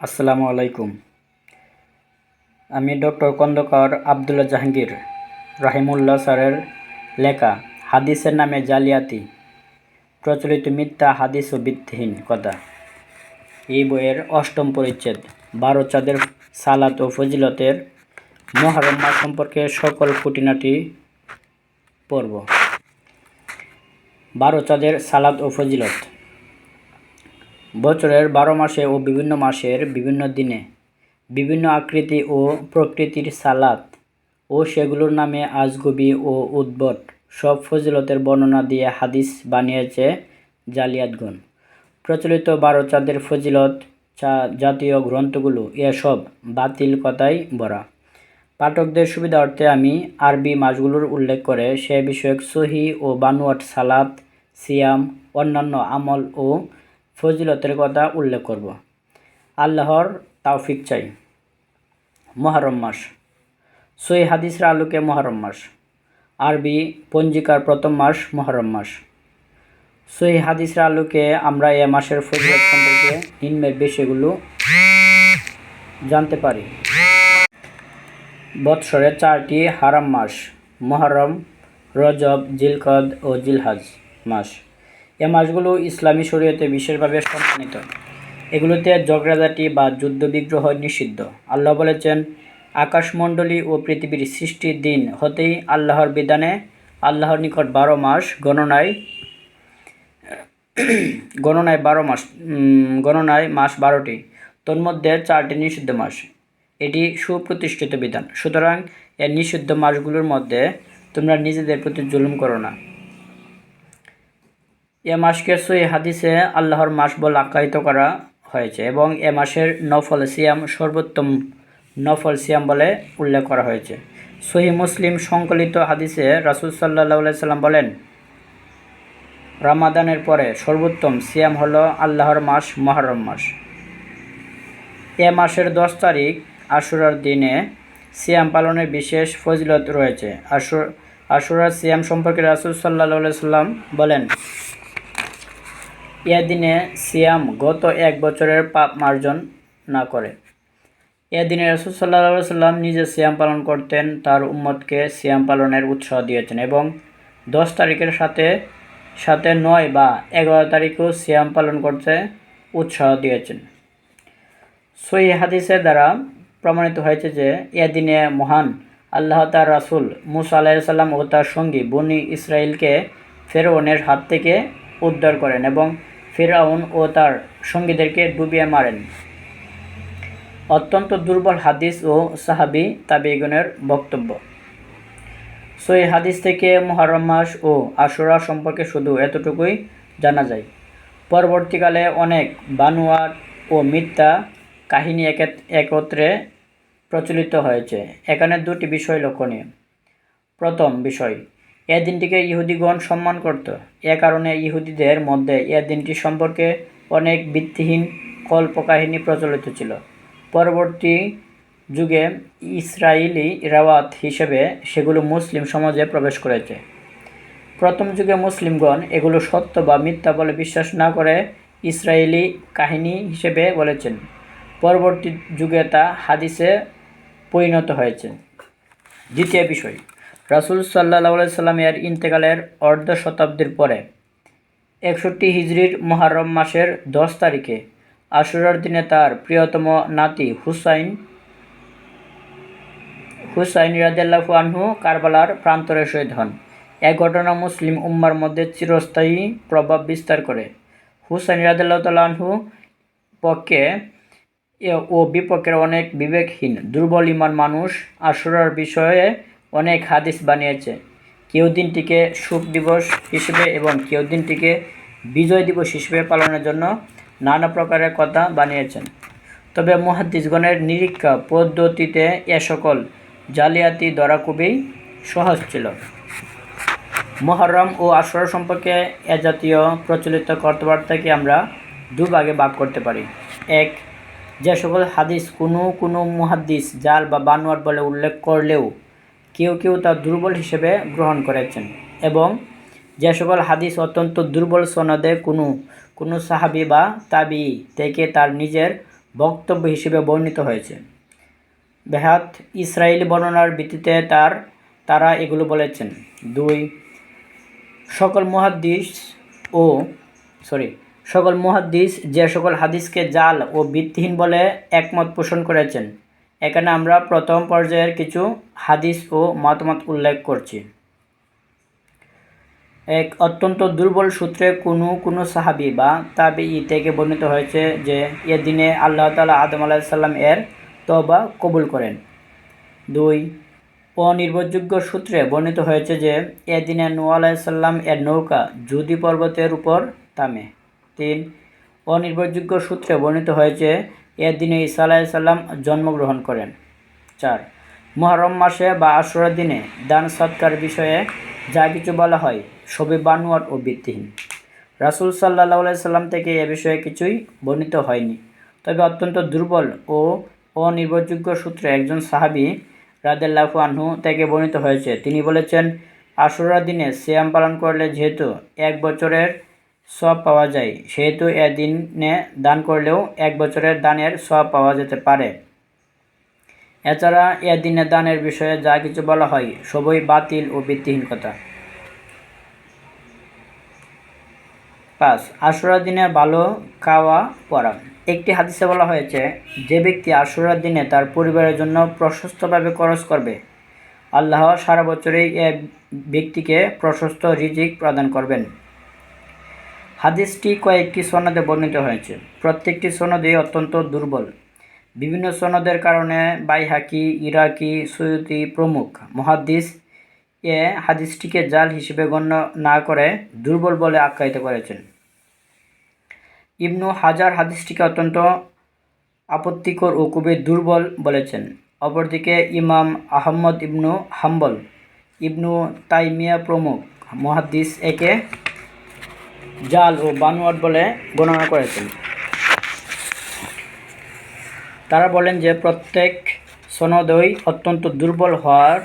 আসসালামু আলাইকুম। আমি ডক্টর খন্দকার আবদুল্লাহ জাহাঙ্গীর, রাহিমুল্লাহ স্যারের লেখা হাদিসের নামে জালিয়াতি, প্রচলিত মিথ্যা হাদিস ও ভিত্তিহীন কথা। এই বইয়ের অষ্টম পরিচ্ছেদ, বারো চাঁদের সালাত ও ফজিলতের মহারম মাস সম্পর্কে সকল খুঁটিনাটি পর্ব বারো চাঁদের সালাত ও ফজিলত। বছরের বারো মাসে ও বিভিন্ন মাসের বিভিন্ন দিনে বিভিন্ন আকৃতি ও প্রকৃতির সালাত ও সেগুলোর নামে আজগুবি ও উদ্ভট সব ফজিলতের বর্ণনা দিয়ে হাদিস বানিয়েছে জালিয়াতগণ। প্রচলিত বারো চাঁদের ফজিলত, চা জাতীয় গ্রন্থগুলো, এসব বাতিল কথাই ভরা পাঠকদের সুবিধার্থে আমি আরবি মাসগুলোর উল্লেখ করে সে বিষয়ক সহি ও বানুয়াট সালাত, সিয়াম, অন্যান্য আমল ও ফজিলতের কথা উল্লেখ করব। আল্লাহর তাওফিক চাই। মহরম মাস। সই হাদিসের আলোকে মহরম মাস। আরবি পঞ্জিকার প্রথম মাস মহরম মাস। সই হাদিসের আলোকে আমরা এ মাসের ফজিলত সম্পর্কে নিম্নের বিষয়গুলো জানতে পারি। বৎসরে চারটি হারাম মাস। মহরম, রজব, জিলকদ ও জিলহাজ মাস। এ মাসগুলো ইসলামী শরীয়তে বিশেষভাবে সম্মানিত। এগুলোতে ঝগড়াঝাটি বা যুদ্ধ বিগ্রহ নিষিদ্ধ। আল্লাহ বলেছেন, আকাশমণ্ডলী ও পৃথিবীর সৃষ্টির দিন হতেই আল্লাহর বিধানে আল্লাহর নিকট বারো মাস গণনায় গণনায় বারো মাস গণনায় মাস বারোটি। তন্মধ্যে চারটি নিষিদ্ধ মাস। এটি সুপ্রতিষ্ঠিত বিধান। সুতরাং এর নিষিদ্ধ মাসগুলোর মধ্যে তোমরা নিজেদের প্রতি জুলুম করো না। এ মাসকে সই হাদিসে আল্লাহর মাস বলে আখ্যায়িত করা হয়েছে এবং এ মাসের নফল সিয়াম সর্বোত্তম নফল সিয়াম বলে উল্লেখ করা হয়েছে। সহি মুসলিম সংকলিত হাদিসে রাসুল সাল্লাহ সাল্লাম বলেন, রামাদানের পরে সর্বোত্তম সিয়াম হলো আল্লাহর মাস মহরম মাস। এ মাসের দশ তারিখ আশুরার দিনে সিয়াম পালনের বিশেষ ফজিলত রয়েছে। আশুর আশুরার সিয়াম সম্পর্কে রাসুল সাল্লাহ সাল্লাম বলেন এ দিনে সিয়াম গত এক বছরের পাপ মার্জন না করে। এ দিনে রসুল সাল্লাহ সাল্লাম নিজে সিয়াম পালন করতেন, তার উম্মতকে সিয়াম পালনের উৎসাহ দিয়েছেন এবং দশ তারিখের সাথে সাথে নয় বা এগারো তারিখেও সিয়াম পালন করতে উৎসাহ দিয়েছেন। সই হাদিসের দ্বারা প্রমাণিত হয়েছে যে, এদিনে মহান আল্লাহ তার রাসুল মুসা আলাইসাল্লাম ও তার সঙ্গী বনি ইসরায়েলকে ফেরৌনের হাত থেকে উদ্ধার করেন এবং ফেরাউন ও তার সঙ্গীদেরকে ডুবিয়ে মারেন। অত্যন্ত দুর্বল হাদিস ও সাহাবি তাবিগুনের বক্তব্য। সই হাদিস থেকে মহরম মাস ও আশুরা সম্পর্কে শুধু এতটুকুই জানা যায়। পরবর্তীকালে অনেক বানুয়ার ও মিথ্যা কাহিনী একে- একত্রে প্রচলিত হয়েছে। এখানে দুটি বিষয় লক্ষণীয়। প্রথম বিষয় এ দিনটিকে ইহুদিগণ সম্মান করত। এ কারণে ইহুদিদের মধ্যে এ দিনটি সম্পর্কে অনেক ভিত্তিহীন কল্পকাহিনী প্রচলিত ছিল। পরবর্তী যুগে ইসরায়েলি রাওয়াত হিসেবে সেগুলো মুসলিম সমাজে প্রবেশ করেছে। প্রথম যুগে মুসলিমগণ এগুলো সত্য বা মিথ্যা বলে বিশ্বাস না করে ইসরায়েলি কাহিনী হিসেবে বলেছেন। পরবর্তী যুগে তা হাদিসে পরিণত হয়েছে। দ্বিতীয় বিষয় রাসুল সাল্লাহ সাল্লামের ইন্তেকালের অর্ধ শতাব্দীর পরে, একষট্টি হিজরির মহারম মাসের দশ তারিখে আশুরার দিনে তার প্রিয়তম নাতি হুসাইন হুসাইন রাদিয়াল্লাহু আনহু কারবালার প্রান্তরে শহীদ হন। এ ঘটনা মুসলিম উম্মার মধ্যে চিরস্থায়ী প্রভাব বিস্তার করে। হুসাইন রাদিয়াল্লাহু তাআলা পক্ষে ও বিপক্ষের অনেক বিবেকহীন, দুর্বল ইমান মানুষ আশুরার বিষয়ে অনেক হাদিস বানিয়েছে। কেউ দিনটিকে সুখ দিবস হিসেবে এবং কেউ দিনটিকে বিজয় দিবস হিসেবে পালনের জন্য নানা প্রকারের কথা বানিয়েছেন। তবে মহাদিসগণের নিরীক্ষা পদ্ধতিতে এ সকল জালিয়াতি ধরা খুবই সহজ ছিল। মহরম ও আশুরা সম্পর্কে এ জাতীয় প্রচলিত কথাবার্তাকে আমরা দুভাগে ভাগ করতে পারি। এক, যে সকল হাদিস কোনো কোনো মুহাদ্দিস, জাল বা বানোয়ার বলে উল্লেখ করলেও কেউ কেউ তা দুর্বল হিসেবে গ্রহণ করেছেন এবং যে সকল হাদিস অত্যন্ত দুর্বল সনদে কোনো কোনো সাহাবি বা তাবি থেকে তার নিজের বক্তব্য হিসেবে বর্ণিত হয়েছে। বেহাত ইসরায়েলি বর্ণনার ভিত্তিতে তার, তারা এগুলো বলেছেন। দুই, সকল মুহাদ্দিস ও সরি সকল মুহাদ্দিস যে সকল হাদিসকে জাল ও ভিত্তিহীন বলে একমত পোষণ করেছেন। এখানে আমরা প্রথম পর্যায়ের কিছু হাদিস ও মতামত উল্লেখ করছি। এক অত্যন্ত দুর্বল সূত্রে কোনো কোনো সাহাবি বা তাবি থেকে বর্ণিত হয়েছে যে এ দিনে আল্লাহ তালা আদম আলাহিসাল্লাম এর তবা কবুল করেন। দুই, অনির্ভরযোগ্য সূত্রে বর্ণিত হয়েছে যে, এদিনে নূ আলাইসাল্লাম এর নৌকা জুদি পর্বতের উপর থামে। তিন, অনির্ভরযোগ্য সূত্রে বর্ণিত হয়েছে এদিনে ঈসা আলাইসাল্লাম জন্মগ্রহণ করেন। চার মহরম মাসে বা আশুরার দিনে দান সৎকার বিষয়ে যা কিছু বলা হয় সবই বানুয়াট ও ভিত্তিহীন। রাসুল সাল্লাহ সাল্লাম থেকে এ বিষয়ে কিছুই বর্ণিত হয়নি। তবে অত্যন্ত দুর্বল ও অনির্ভরযোগ্য সূত্রে একজন সাহাবি রাদেল্লাহু আনহু থেকে বর্ণিত হয়েছে। তিনি বলেছেন, আশুরার দিনে সিয়াম পালন করলে যেহেতু এক বছরের সব পাওয়া যায়। সেহেতু এদিনে দান করলেও এক বছরের দানের সব পাওয়া যেতে পারে। এছাড়া এ দিনে দানের বিষয়ে যা কিছু বলা হয়, সবই বাতিল ও ভিত্তিহীন কথা। পাঁচ, আশুরার দিনে ভালো খাওয়া পড়া একটি হাদিসে বলা হয়েছে, যে ব্যক্তি আশুরার দিনে তার পরিবারের জন্য প্রশস্তভাবে খরচ করবে, আল্লাহ সারা বছরেই এ ব্যক্তিকে প্রশস্ত রিজিক প্রদান করবেন। হাদিসটি কয়েকটি সনদে বর্ণিত হয়েছে। প্রত্যেকটি সনদে অত্যন্ত দুর্বল। বিভিন্ন সনদের কারণে বাইহাকি, ইরাকি, সৈয়দি প্রমুখ মহাদ্দিস এ হাদিসটিকে জাল হিসেবে গণ্য না করে দুর্বল বলে আখ্যায়িত করেছেন। ইবনু হাজার হাদিসটিকে অত্যন্ত আপত্তিকর ও খুবই দুর্বল বলেছেন। অপরদিকে ইমাম আহম্মদ ইবনু হাম্বল, ইবনু তাইমিয়া প্রমুখ মহাদ্দিস একে জাল ও বানোয়াট বলে গণনা করেছেন। তারা বলেন যে প্রত্যেক সনদই অত্যন্ত দুর্বল হওয়ার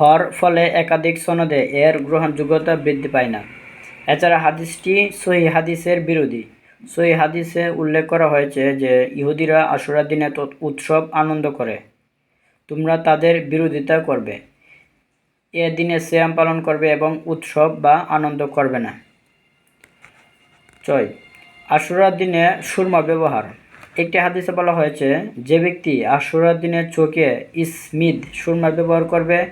হওয়ার ফলে একাধিক সনদে এর গ্রহণযোগ্যতা বৃদ্ধি পায় না। এছাড়া হাদিসটি সহি হাদিসের বিরোধী। সহি হাদিসে উল্লেখ করা হয়েছে যে ইহুদিরা আশুরার দিনে উৎসব আনন্দ করে। তোমরা তাদের বিরোধিতা করবে। এ দিনে শ্যাম পালন করবে এবং উৎসব বা আনন্দ করবে না। ছয়। আশুরার দিনে সুরমা ব্যবহার। একটি হাদিসে বলা হয়েছে, যে ব্যক্তি আশুরার দিনে চোখে ইসমিদ সুরমা ব্যবহার করবে,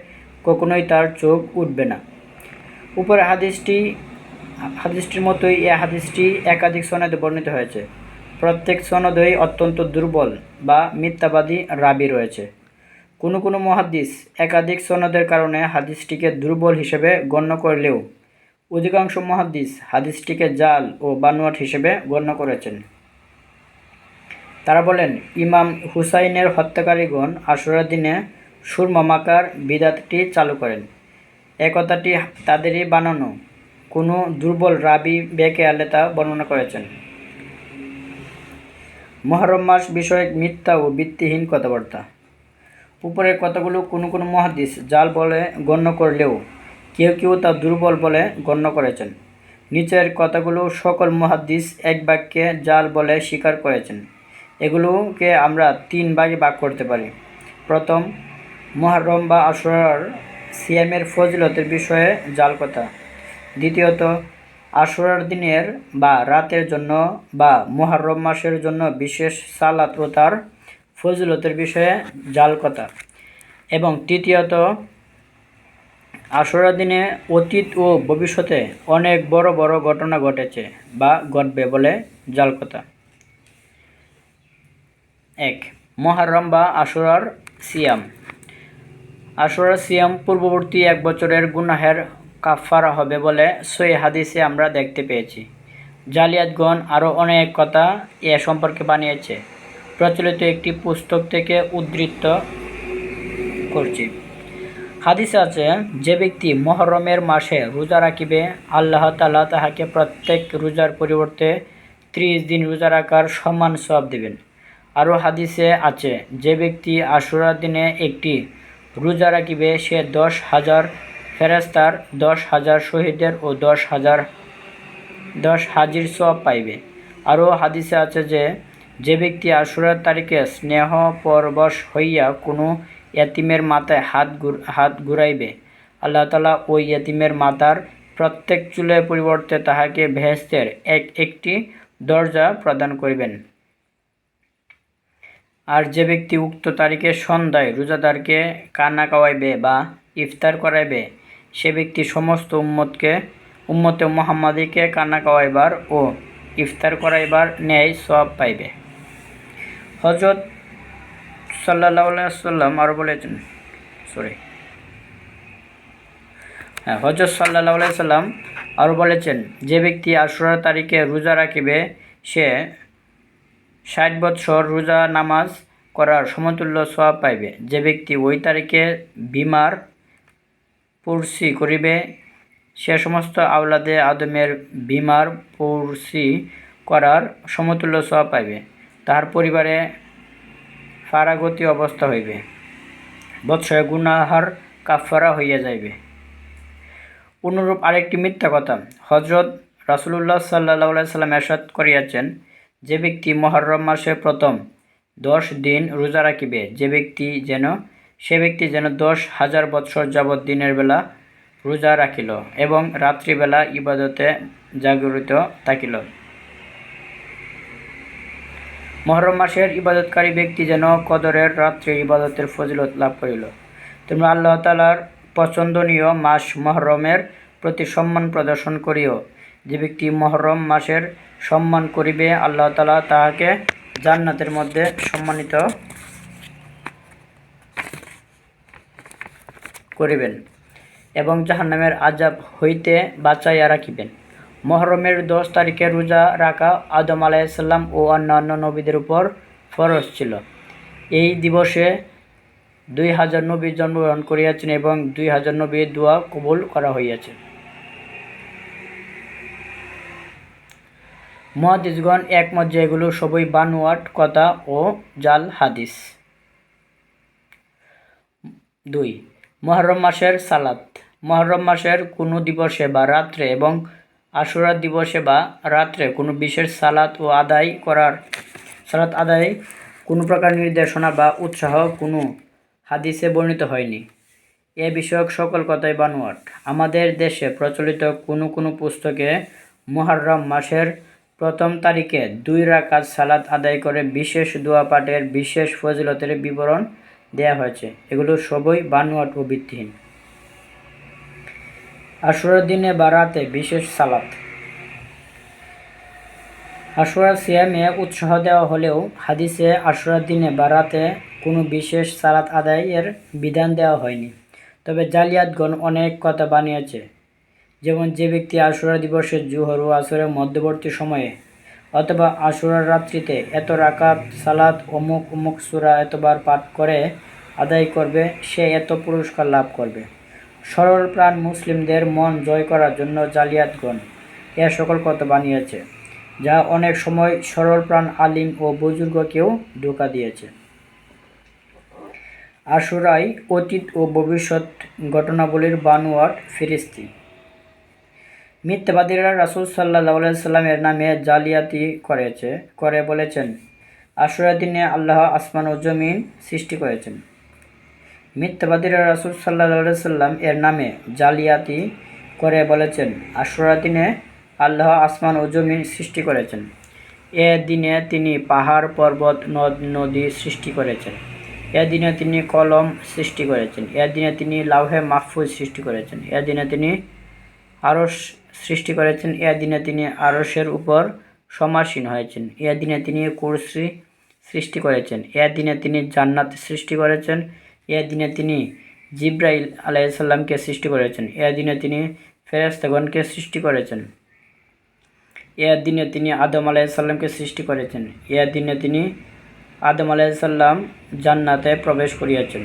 কখনোই তার চোখ উঠবে না। উপরে হাদিসটি, হাদিসটির মতোই এ হাদিসটি একাধিক সনদে বর্ণিত হয়েছে। প্রত্যেক সনদই অত্যন্ত দুর্বল বা মিথ্যাবাদী রাবি রয়েছে। কোনো কোনো মহাদিস একাধিক সনদের কারণে হাদিসটিকে দুর্বল হিসেবে গণ্য করলেও অধিকাংশ মহাদিস হাদিসটিকে জাল ও বানোয়াট হিসেবে গণ্য করেছেন। তারা বলেন, ইমাম হুসাইনের হত্যাকারীগণ আশুরার দিনে সুরমা মাকার বিদাতটি চালু করেন। এ কথাটি তাদেরই বানানো কোনো দুর্বল রাবি বেকে আলে তা বর্ণনা করেছেন। মহরম মাস বিষয়ক মিথ্যা ও ভিত্তিহীন কথাবার্তা। উপরের কথাগুলো কোনো কোনো মহাদিস জাল বলে গণ্য করলেও কেউ কেউ তা দুর্বল বলে গণ্য করেছেন। নিচের কথাগুলো সকল মহাদিস এক বাক্যে জাল বলে স্বীকার করেছেন। এগুলোকে আমরা তিন ভাগে ভাগ করতে পারি। প্রথম মহরম বা আসরার সিয়ামের ফজিলতের বিষয়ে জাল কথা। দ্বিতীয়ত, আশুরার দিনের বা রাতের জন্য বা মহারম মাসের জন্য বিশেষ সালাত ও তার ফজিলতের বিষয়ে জাল কথা। এবং তৃতীয়ত আশুরার দিনে অতীত ও ভবিষ্যতে অনেক বড় বড় ঘটনা ঘটেছে বা ঘটবে বলে জাল কথা। এক, মহারম বা আশুরার সিয়াম। আশুরার সিয়াম পূর্ববর্তী এক বছরের গুনাহের কাফারা হবে বলে সই হাদিসে আমরা দেখতে পেয়েছি। জালিয়াতগণ আরও অনেক কথা এ সম্পর্কে বানিয়েছে। প্রচলিত একটি পুস্তক থেকে উদ্ধৃত করছি। হাদিসে আছে, যে ব্যক্তি মহরমের মাসে রোজা রাখিবে, আল্লাহ তালা তাহাকে প্রত্যেক রোজার পরিবর্তে ত্রিশ দিন রোজা রাখার সমান সব দেবেন। আরও হাদিসে আছে, যে ব্যক্তি আশুরার দিনে একটি রোজা রাখিবে, সে দশ হাজার ফেরেস্তার দশ হাজার শহীদের ও দশ হাজার, দশ হাজির সব পাইবে। আরও হাদিসে আছে যে যে ব্যক্তি আশুরার তারিখে স্নেহ পরবশ হইয়া কোনো এতিমের মাথায় হাত হাত ঘুরাইবে। আল্লাহ তালা ওই এতিমের মাথার প্রত্যেক চুলের পরিবর্তে তাহাকে ভেস্তের এক একটি দরজা প্রদান করিবেন। আর যে ব্যক্তি উক্ত তারিখে সন্ধ্যায় রোজাদারকে কান্না খাওয়াইবে বা ইফতার করাইবে, সে ব্যক্তি সমস্ত উম্মতকে, উম্মতে মোহাম্মদীকে কান্না খাওয়াইবার ও ইফতার করাইবার ন্যায় সব পাইবে। হজরত সাল্লাহ সাল্লাম আরও বলেছেন সরি হ্যাঁ হজরত সাল্লাহ সাল্লাম আরও বলেছেন, যে ব্যক্তি আশুরার তারিখে রোজা রাখিবে, সে ষাট বৎসর রোজা নামাজ করার সমতুল্য সওয়াব পাইবে। যে ব্যক্তি ওই তারিখে বিমার পুরসি করিবে, সে সমস্ত আওলাদে আদমের বিমার পুরসি করার সমতুল্য সওয়াব পাইবে। তার পরিবারে ফারাগতি অবস্থা হইবে। বৎসরে গুনাহার কাফারা হইয়া যাইবে। অনুরূপ আরেকটি মিথ্যা কথা হজরত রাসুলুল্লাহ সাল্লাহ সাল্লাম এরশাদ করিয়াছেন, যে ব্যক্তি মহরম মাসের প্রথম দশ দিন রোজা রাখিবে, যে ব্যক্তি যেন, সে ব্যক্তি যেন দশ হাজার বৎসর যাবৎ দিনের বেলা রোজা রাখিল এবং রাত্রিবেলা ইবাদতে জাগরিত থাকিল। মহরম মাসের ইবাদতকারী ব্যক্তি যেন কদরের রাত্রে ইবাদতের ফজিলত লাভ করিল। তোমরা আল্লাহ তালার পছন্দনীয় মাস মহরমের প্রতি সম্মান প্রদর্শন করিও। যে ব্যক্তি মহরম মাসের সম্মান করিবে, আল্লাহ তালা তাহাকে জান্নাতের মধ্যে সম্মানিত করিবেন এবং জাহান্নামের আজাব হইতে বাঁচাইয়া রাখিবেন। মহরমের দশ তারিখে রোজা রাখা আদম আলাইসাল্লাম ও অন্যান্য নবীদের উপর ফরজ ছিল। এই দিবসে দুই হাজার নবী জন্মগ্রহণ করিয়াছেন এবং দুই হাজার নবীর দোয়া কবুল করা হইয়াছে। মহাদিসগণ একমত যে এগুলো সবই বানুয়াট কথা ও জাল হাদিস। দুই, মহরম মাসের সালাত। মহরম মাসের কোনো দিবসে বা রাত্রে এবং আশুরা দিবসে বা রাত্রে কোনো বিশেষ সালাত ও আদায় করার, সালাত আদায় কোনো প্রকার নির্দেশনা বা উৎসাহ কোনো হাদিসে বর্ণিত হয়নি। এ বিষয়ক সকল কথাই বানোয়াট। আমাদের দেশে প্রচলিত কোনো কোনো পুস্তকে মুহররম মাসের প্রথম তারিখে দুই রাকাত সালাত আদায় করে বিশেষ দোয়া পাঠের বিশেষ ফজিলতের বিবরণ দেয়া হয়েছে। এগুলো সবই বানোয়াট ও ভিত্তিহীন। আশুরার দিনে বা রাতে বিশেষ সালাত। আশুরা সিয়ামে উৎসাহ দেওয়া হলেও হাদিসে আশুরার দিনে বা রাতে কোনো বিশেষ সালাত আদায়ের বিধান দেওয়া হয়নি। তবে জালিয়াতগণ অনেক কথা বানিয়েছে। যেমন যে ব্যক্তি আশুরা দিবসে জুহর ও আসরের মধ্যবর্তী সময়ে অথবা আশুরার রাত্রিতে এত রাকাত, সালাত অমুক অমুক সুরা এতবার পাঠ করে আদায় করবে, সে এত পুরস্কার লাভ করবে। সরল প্রাণ মুসলিমদের মন জয় করার জন্য জালিয়াতগণ এ সকল কথা বানিয়েছে, যা অনেক সময় সরল প্রাণ আলিম ও বুজুর্গকেও ধোকা দিয়েছে। আশুরাই অতীত ও ভবিষ্যৎ ঘটনাবলীর বানোয়াট ফিরিস্তি। মিথ্যাবাদীরা রাসুল সাল্লাহ সাল্লামের নামে জালিয়াতি করেছে, করে বলেছেন আশুরা দিনে আল্লাহ আসমান ও জমিন সৃষ্টি করেছেন। মিথ্যাবাদীরা রাসুল সাল্লাহ সাল্লাম এর নামে জালিয়াতি করে বলেছেন আশুরা দিনে আল্লাহ আসমান ও জমিন সৃষ্টি করেছেন। এ দিনে তিনি পাহাড়, পর্বত, নদ, নদী সৃষ্টি করেছেন। এ দিনে তিনি কলম সৃষ্টি করেছেন। এ দিনে তিনি লাউহে মাহফুজ সৃষ্টি করেছেন। এ দিনে তিনি আরস সৃষ্টি করেছেন। এ দিনে তিনি আরসের উপর সমাসীন হয়েছেন। এ দিনে তিনি কুরসি সৃষ্টি করেছেন। এ দিনে তিনি জান্নাত সৃষ্টি করেছেন। এ দিনে তিনি জিব্রাইল আলাইসাল্লামকে সৃষ্টি করেছেন। এ দিনে তিনি ফেরেস্তাগণকে সৃষ্টি করেছেন। এ দিনে তিনি আদম আলাইসাল্লামকে সৃষ্টি করেছেন। এ দিনে তিনি আদম আলাইসাল্লাম জান্নাতে প্রবেশ করিয়াছেন।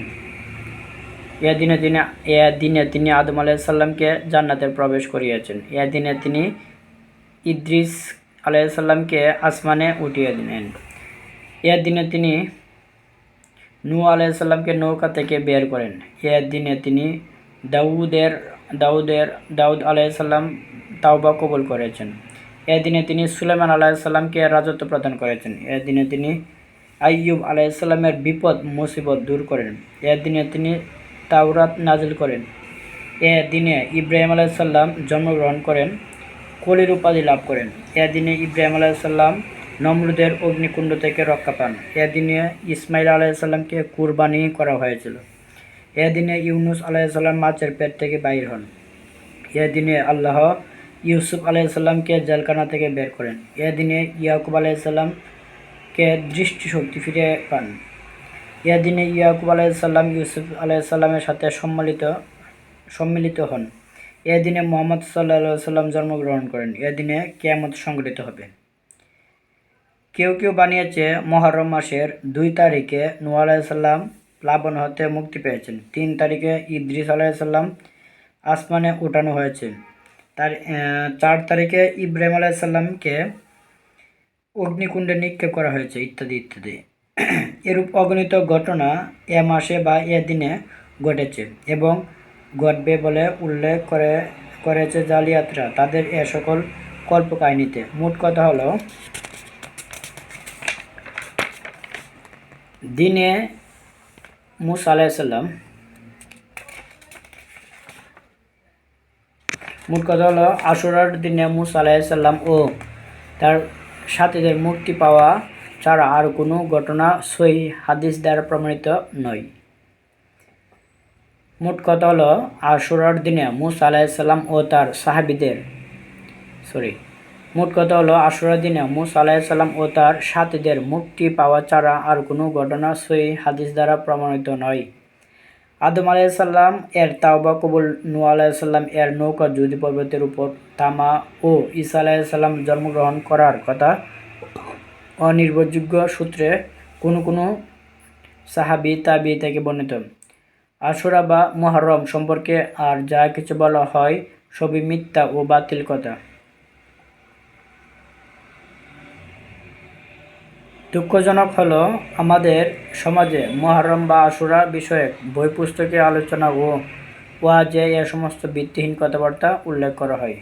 এ দিনে তিনি, এ দিনে তিনি আদম আলাইসাল্লামকে জান্নাতে প্রবেশ করিয়াছেন। এ দিনে তিনি ইদ্রিস আলাইসাল্লামকে আসমানে উঠিয়ে দিলেন। এ দিনে তিনি নূ আলাইসাল্লামকে নৌকা থেকে বের করেন। এ দিনে তিনি দাউদের দাউদের, দাউদ আলাইসাল্লাম তাওবা কবুল করেছেন। দিনে তিনি সুলেমান আলাইসাল্লামকে রাজত্ব প্রদান করেছেন। দিনে তিনি আইয়ুব আলাইসাল্লামের বিপদ, মুসিবত দূর করেন। দিনে তিনি তাওরাত নাজিল করেন। এ দিনে ইব্রাহিম আলাইসাল্লাম জন্মগ্রহণ করেন। কলির উপাধি লাভ করেন। এ দিনে ইব্রাহিম আলাইসাল্লাম নমরুদের অগ্নিকুণ্ড থেকে রক্ষা পান। এদিনে ইসমাইল আলাইসাল্লামকে কুরবানি করা হয়েছিল। এদিনে ইউনুস আলাইসাল্লাম মাছের পেট থেকে বাইর হন। এদিনে আল্লাহ ইউসুফ আলাইসাল্লামকে জেলখানা থেকে বের করেন। এদিনে ইয়াকুব আলাইসাল্লামকে দৃষ্টিশক্তি ফিরে পান। এদিনে ইয়াকুব আলাইসাল্লাম ইউসুফ আলাইসাল্লামের সাথে সম্মিলিত সম্মিলিত হন। এদিনে মোহাম্মদ সাল্লাহ সাল্লাম জন্মগ্রহণ করেন। এদিনে কেয়ামত সংঘটিত হবে। কেউ কেউ বানিয়েছে মহরম মাসের দুই তারিখে নূ আলাইসাল্লাম প্লাবন হতে মুক্তি পেয়েছেন। তিন তারিখে ইদ্রিস আলাইসাল্লাম আসমানে উঠানো হয়েছে। তার চার তারিখে ইব্রাহিম আলাইসাল্লামকে অগ্নিকুণ্ডে নিক্ষেপ করা হয়েছে, ইত্যাদি ইত্যাদি। এরূপ অগণিত ঘটনা এ মাসে বা এ দিনে ঘটেছে এবং ঘটবে বলে উল্লেখ করে, করেছে জালিয়াতরা তাদের এ সকল কল্পকাহিনীতে। মোট কথা হলো দিনে মুসা আলাইসাল্লাম মোট কথা হলো আশুরার দিনে মুসা আলাইসাল্লাম ও তার সাথীদের মুক্তি পাওয়া ছাড়া আর কোনো ঘটনা সই হাদিস দ্বারা প্রমাণিত নয়। মোট কথা হলো আশুরার দিনে মুসা আলাইসাল্লাম ও তার সাহাবিদের সরি মোট কথা হলো আশুরার দিনে মুসা আলাইসাল্লাম ও তার সাথীদের মুক্তি পাওয়া ছাড়া আর কোনো ঘটনা সই হাদিস দ্বারা প্রমাণিত নয়। আদম আলাইসাল্লাম এর তাওবা কবুল নু আলাইসাল্লাম এর নৌকা যুদি পর্বতের উপর তামা ও ঈসা আলাইসাল্লাম জন্মগ্রহণ করার কথা অনির্ভরযোগ্য সূত্রে কোনো কোনো সাহাবি, তাবি থেকে বর্ণিত। আশুরা বা মহরম সম্পর্কে আর যা কিছু বলা হয় সবই মিথ্যা ও বাতিল কথা। দুঃখজনক হলো আমাদের সমাজে মহরম বা আশুরা বিষয়ে বই পুস্তকে আলোচনা ও ওয়াজে এ সমস্ত ভিত্তিহীন কথাবার্তা উল্লেখ করা হয়